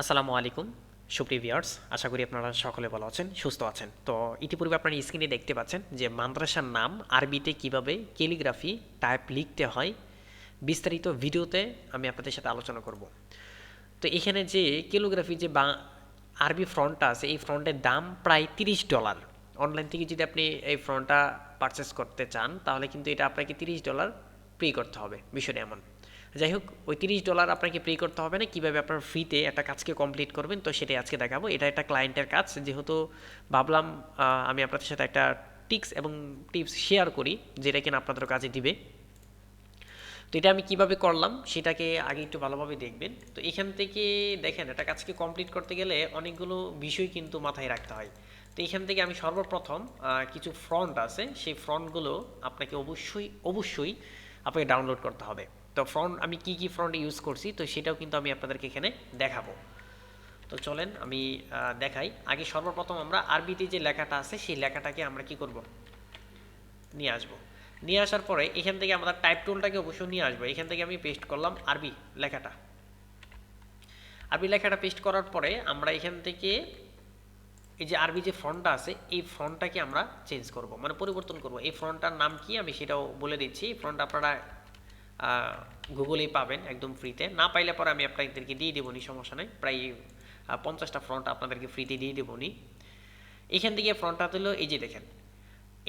আসসালামু আলাইকুম, সুপ্রিয় ভিউয়ার্স, আশা করি আপনারা সকলে ভালো আছেন, সুস্থ আছেন। তো ইতিপূর্বে আপনারা স্ক্রিনে দেখতে পাচ্ছেন যে মাদ্রাসার নাম, আরবিতে কীভাবে ক্যালিগ্রাফি টাইপ লিখতে হয়, বিস্তারিত ভিডিওতে আমি আপনাদের সাথে আলোচনা করব। তো এখানে যে ক্যালিগ্রাফি যে বা আরবি ফ্রন্টটা আছে, এই ফ্রন্টের দাম প্রায় তিরিশ ডলার অনলাইন থেকে যদি আপনি এই ফ্রন্টটা পারচেস করতে চান, তাহলে কিন্তু এটা আপনাকে তিরিশ ডলার পে করতে হবে, বিষয়টা এমন। যাই হোক, ওই তিরিশ ডলার আপনাকে পে করতে হবে না, কীভাবে আপনার ফ্রিতে একটা কাজকে কমপ্লিট করবেন, তো সেটাই আজকে দেখাবো। এটা একটা ক্লায়েন্টের কাজ, যেহেতু ভাবলাম আমি আপনাদের সাথে একটা টিক্স এবং টিপস শেয়ার করি, যেটা কিনা আপনাদের কাজে দিবে। তো এটা আমি কীভাবে করলাম, সেটাকে আগে একটু ভালোভাবে দেখবেন। তো এখান থেকে দেখেন, একটা কাজকে কমপ্লিট করতে গেলে অনেকগুলো বিষয় কিন্তু মাথায় রাখতে হয়। তো এখান থেকে আমি সর্বপ্রথম কিছু ফ্রন্ট আছে, সেই ফ্রন্টগুলো আপনাকে অবশ্যই অবশ্যই আপনাকে ডাউনলোড করতে হবে। তো ফ্রন্ট আমি কি কি ফ্রন্ট ইউজ করছি, তো সেটাও কিন্তু আমি আপনাদেরকে এখানে দেখাবো। তো চলেন আমি দেখাই। আগে সর্বপ্রথম আমরা আরবিতে যে লেখাটা আছে, সেই লেখাটাকে আমরা কি করব? নিয়ে আসব। নিয়ে আসার পরে এখান থেকে আমাদের টাইপ টুলটাকে অবশ্যই নিয়ে আসব। এখান থেকে আমি পেস্ট করলাম আরবি লেখাটা। আরবি লেখাটা পেস্ট করার পরে আমরা এখান থেকে এই যে আরবি যে ফন্টটা আছে, এই ফন্টটাকে আমরা চেঞ্জ করব। মানে পরিবর্তন করব। এই ফন্টটার নাম কি আমি সেটাও বলে দিচ্ছি। এই ফন্ট আপনারা গুগলেই পাবেন একদম ফ্রিতে না পাইলে পরে আমি আপনাদেরকে দিয়ে দেবো নি সমস্যা নেই। প্রায় পঞ্চাশটা ফ্রন্ট আপনাদেরকে ফ্রিতে দিয়ে দেবো নি এখান থেকে ফ্রন্টটা হলো এই যে দেখেন।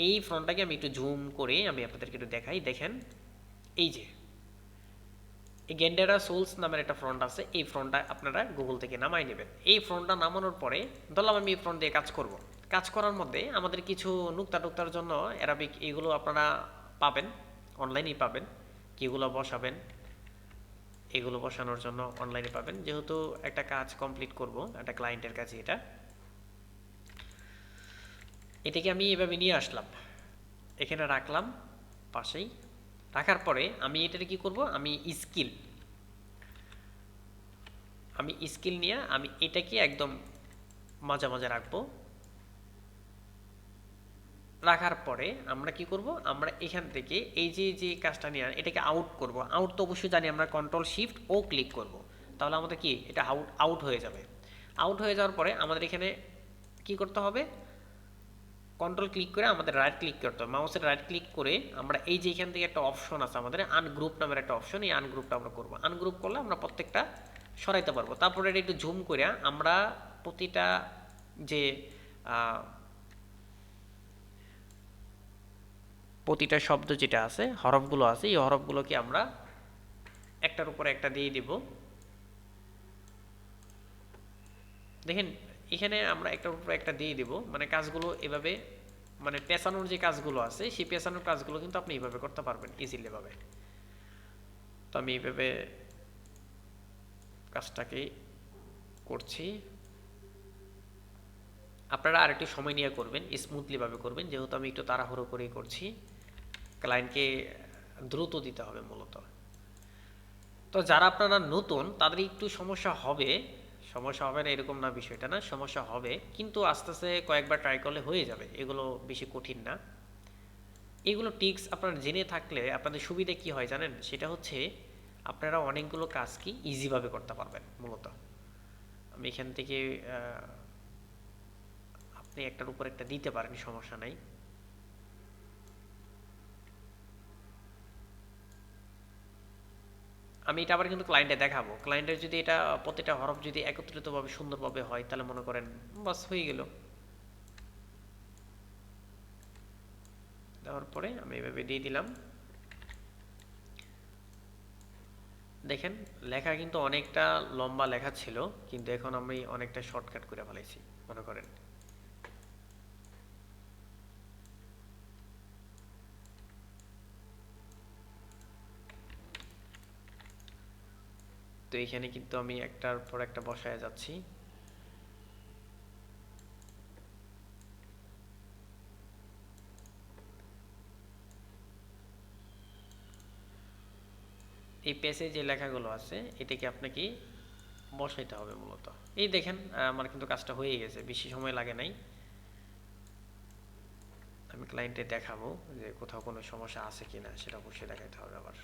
এই ফ্রন্টটাকে আমি একটু জুম করে আমি আপনাদেরকে একটু দেখাই। দেখেন, এই যে। এই গেন্ডারা সোলস নামের একটা ফ্রন্ট আছে। এই ফ্রন্টটা আপনারা গুগল থেকে নামাই নেবেন। এই ফ্রন্টটা নামানোর পরে, ধরলাম আমি এই ফ্রন্ট দিয়ে কাজ করব। কাজ করার মধ্যে আমাদের কিছু নুক্তা টুক্তার জন্য অ্যারাবিক এগুলো আপনারা পাবেন অনলাইনেই পাবেন। কিগুলো বসাবেন? এগুলো বসানোর জন্য অনলাইনে পাবেন। যেহেতু একটা কাজ কমপ্লিট করব, একটা ক্লায়েন্টের কাছে এটা। এটাকে আমি এভাবে নিয়ে আসলাম। এখানে রাখলাম, পাশেই। রাখার পরে আমি এটাতে কি করব? আমি স্কিল আমি স্কিল নিয়ে আমি এটাকে একদম মাঝে মাঝে রাখব। রাখার পরে আমরা কি করব? আমরা এখান থেকে এই যে যে কাজটা নিয়ে এটাকে আউট করব। আউট তো অবশ্যই জানি আমরা কন্ট্রোল শিফট ও ক্লিক করব। তাহলে আমাদের কি? এটা আউট আউট হয়ে যাবে। আউট হয়ে যাওয়ার পরে আমাদের এখানে কি করতে হবে? কন্ট্রোল ক্লিক করে আমাদের রাইট ক্লিক করতে হবে। মাউসের রাইট ক্লিক করে আমরা এই যে এখান থেকে একটা অপশন আছে আমাদের আনগ্রুপ নামের একটা অপশন এই আনগ্রুপটা আমরা করব। আনগ্রুপ করলে আমরা প্রত্যেকটা সরাইতে পারব। তারপরে এটা একটু জুম করে আমরা প্রতিটা যে প্রতিটা শব্দ যেটা আছে, হরফগুলো আছে, এই হরফগুলোকে আমরা একটার উপরে একটা দিয়ে দিব। দেখেন, এখানে আমরা একটার উপর একটা দিয়ে দিব। মানে কাজগুলো এভাবে মানে পেঁচানোর যে কাজগুলো আছে, সেই পেঁচানোর কাজগুলো কিন্তু আপনি এইভাবে করতে পারবেন ইজিলি ভাবে। তো আমি এইভাবে কাজটাকে করছি। আপনারা আরেকটু সময় নিয়ে করবেন স্মুথলিভাবে করবেন, যেহেতু আমি একটু তাড়াহুড়ো করেই করছি। ক্লায়েন্টকে দ্রুত দিতে হবে মূলত। তো যারা আপনারা নতুন, তাদের একটু সমস্যা হবে। সমস্যা হবে না, এরকম না বিষয়টা না, সমস্যা হবে। কিন্তু আস্তে আস্তে কয়েকবার ট্রাই করলে হয়ে যাবে, এগুলো বেশি কঠিন না। এগুলো টিক্স আপনারা জেনে থাকলে আপনাদের সুবিধা কি হয় জানেন? সেটা হচ্ছে আপনারা অনেকগুলো কাজ কি ইজিভাবে করতে পারবেন মূলত। আমি এখান থেকে আপনি একটার উপর একটা দিতে পারেন, সমস্যা নাই। আমি এটা আবার কিন্তু ক্লায়েন্টে দেখাবো। ক্লায়েন্টের যদি এটা, প্রতিটা হরফ যদি একত্রিতভাবে সুন্দরভাবে হয়, তাহলে মনে করেন বাস হয়ে গেল। দেওয়ার পরে আমি এভাবে দিয়ে দিলাম। দেখেন, লেখা কিন্তু অনেকটা লম্বা লেখা ছিল, কিন্তু এখন আমি অনেকটা শর্টকাট করে ফেলাইছি, মনে করেন। তো এখানে কিন্তু আমি একটার পর একটা বসায় যাচ্ছি। এই পেজে যে লেখাগুলো আছে, এটাকে আপনাকে বসাইতে হবে মূলত। এই দেখেন, আমার কিন্তু কাজটা হয়ে গেছে, বেশি সময় লাগে নাই। আমি ক্লায়েন্টে দেখাবো যে কোথাও কোনো সমস্যা আছে কিনা, সেটা অবশ্যই দেখাইতে হবে আবার।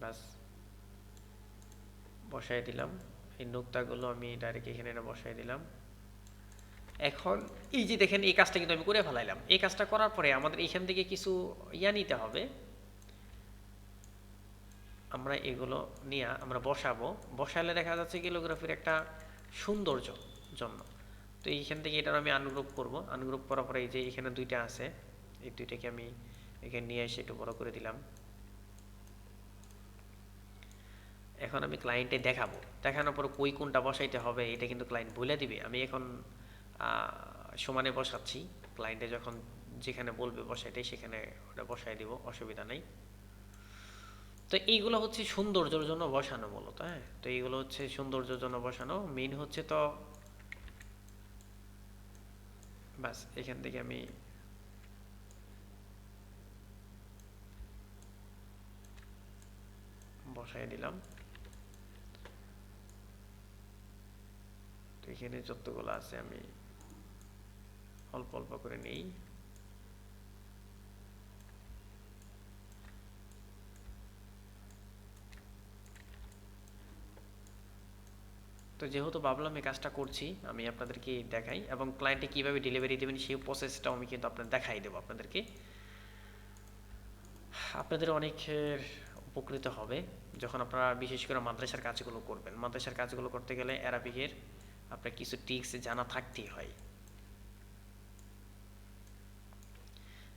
ব্যাস, বসাই দিলাম। এই নোক্তাগুলো আমি ডাইরেক্ট এখানে এটা বসাই দিলাম। এখন এই যে দেখেন, এই কাজটা কিন্তু আমি করে ফেলাইলাম। এই কাজটা করার পরে আমাদের এখান থেকে কিছু ইয়া নিতে হবে। আমরা এগুলো নিয়ে আমরা বসাবো। বসালে দেখা যাচ্ছে কিলোগ্রাফির একটা সৌন্দর্য জন্য তো এইখান থেকে এটার আমি আনগ্রুপ করব। আনগ্রুপ করার পরে এই যে এখানে দুইটা আছে, এই দুইটাকে আমি এখানে নিয়ে এসে একটু বড় করে দিলাম। এখন আমি ক্লায়েন্টে দেখাবো। দেখানোর পর কই কোনটা বসাইতে হবে, এটা কিন্তু ক্লায়েন্ট বলে দিবে। আমি এখন সমানে বসাচ্ছি। ক্লায়েন্টে যখন যেখানে বলবে বসাইতে সেখানে ওটা বসাই দিব, অসুবিধা নেই। তো এইগুলো হচ্ছে সৌন্দর্যের জন্য বসানো মূলত হ্যাঁ? তো এইগুলো হচ্ছে সৌন্দর্যের জন্য বসানো। মেইন হচ্ছে তো বাস এখান থেকে আমি বসাই দিলাম। এখানে যতগুলো আছে আমি অল্প অল্প করে নেই। তো যেহেতু ভাবলাম এই কাজটা করছি, আমি আপনাদেরকে দেখাই এবং ক্লায়েন্টে কীভাবে ডেলিভারি দেবেন সেই প্রসেসটাও আমি কিন্তু আপনার দেখাই দেবো আপনাদেরকে। আপনাদের অনেকের উপকৃত হবে যখন আপনারা বিশেষ করে মাদ্রাসার কাজগুলো করবেন। মাদ্রাসার কাজগুলো করতে গেলে অ্যারাবিকের আপনার কিছু টিক্স জানা থাকতেই হয়।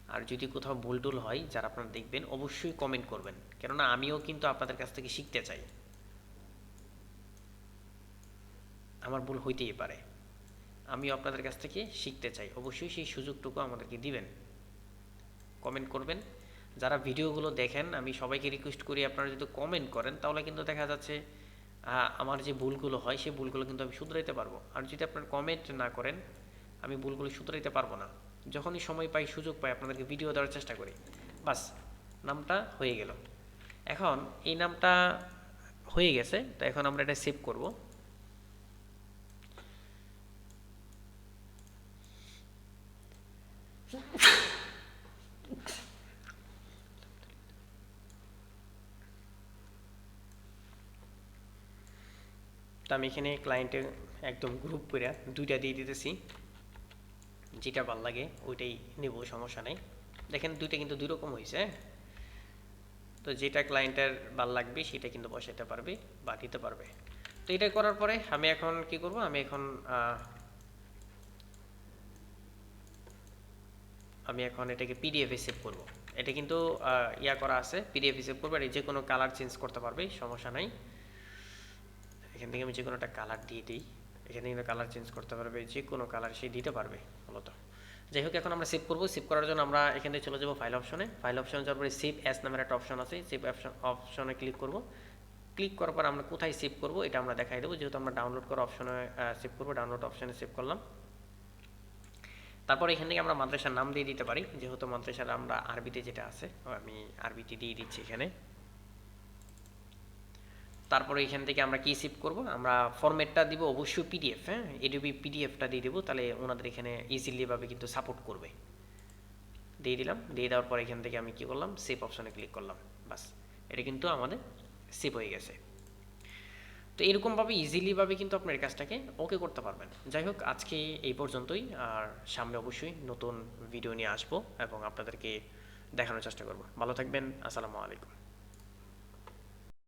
আর যদি কোথাও ভুল টুল হয়, যারা আপনারা দেখবেন, অবশ্যই কমেন্ট করবেন। কেননা আমিও কিন্তু আপনাদের কাছ থেকে শিখতে চাই। আমার ভুল হইতেই পারে। আমিও আপনাদের কাছ থেকে শিখতে চাই। অবশ্যই সেই সুযোগটুকু আমাদেরকে দিবেন। কমেন্ট করবেন। যারা ভিডিওগুলো দেখেন, আমি সবাইকে রিকোয়েস্ট করি আপনারা যদি কমেন্ট করেন, তাহলে কিন্তু দেখা যাচ্ছে আমার যে ভুলগুলো হয় সেই ভুলগুলো কিন্তু আমি শুধরাইতে পারব। আর যদি আপনার কমেন্ট না করেন, আমি ভুলগুলো শুধরাইতে পারব না। যখনই সময় পাই, সুযোগ পাই, আপনাদেরকে ভিডিও দেওয়ার চেষ্টা করি। বাস, নামটা হয়ে গেল। এখন এই নামটা হয়ে গেছে, তো এখন আমরা এটা সেভ করব। তো আমি এখানে ক্লায়েন্টে একদম গ্রুপ করে দুইটা দিয়ে দিতেছি। যেটা ভালো লাগে, ওইটাই নেব, সমস্যা নেই। দেখেন, দুইটা কিন্তু দুই রকম হয়েছে হ্যাঁ? তো যেটা ক্লায়েন্টের ভালো লাগবে, সেটা কিন্তু বসাইতে পারবে বা দিতে পারবে। তো এটা করার পরে আমি এখন কি করব? আমি এখন আমি এখন এটাকে পিডিএফে সেভ করব। এটা কিন্তু ইয়া করা আছে পিডিএফে সেভ করব এই যে কোনো কালার চেঞ্জ করতে পারবে, সমস্যা নাই। এখান থেকে আমি যে কোনো একটা কালার দিয়ে দিই। এখানে কিন্তু কালার চেঞ্জ করতে পারবে, যে কোনো কালার সে দিতে পারবে, মূলত। যাই হোক, এখন আমরা সেভ করব। সেভ করার জন্য আমরা এখান থেকে চলে যাব ফাইল অপশনে ফাইল অপশন যাওয়ার পরে সেভ অ্যাস নামের একটা অপশন আছে। সেভ অপশন অপশনে ক্লিক করব। ক্লিক করার পর আমরা কোথায় সেভ করব, এটা আমরা দেখাই দেবো। যেহেতু আমরা ডাউনলোড করা অপশনে সেভ করব ডাউনলোড অপশনে সেভ করলাম। তারপর এখান থেকে আমরা মাদ্রাসার নাম দিয়ে দিতে পারি। যেহেতু মাদ্রাসার আমরা আরবিতে যেটা আছে, আমি আরবিতে দিয়ে দিচ্ছি এখানে। তারপরে এখান থেকে আমরা কি সেভ করব। আমরা ফরম্যাটটা দিব অবশ্যই পিডিএফ হ্যাঁ? এডিবি পিডিএফটা দিয়ে দেবো, তাহলে ওনাদের এখানে ইজিলিভাবে কিন্তু সাপোর্ট করবে। দিয়ে দিলাম, দিয়ে দেওয়ার পর এখান থেকে আমি কি করলাম? সেভ অপশনে ক্লিক করলাম। বাস, এটা কিন্তু আমাদের সেভ হয়ে গেছে। তো এরকমভাবে ইজিলিভাবে কিন্তু আপনার কাজটাকে ওকে করতে পারবেন। যাই হোক, আজকে এই পর্যন্তই। আর সামনে অবশ্যই নতুন ভিডিও নিয়ে আসব এবং আপনাদেরকে দেখানোর চেষ্টা করব। ভালো থাকবেন, আসসালামু আলাইকুম।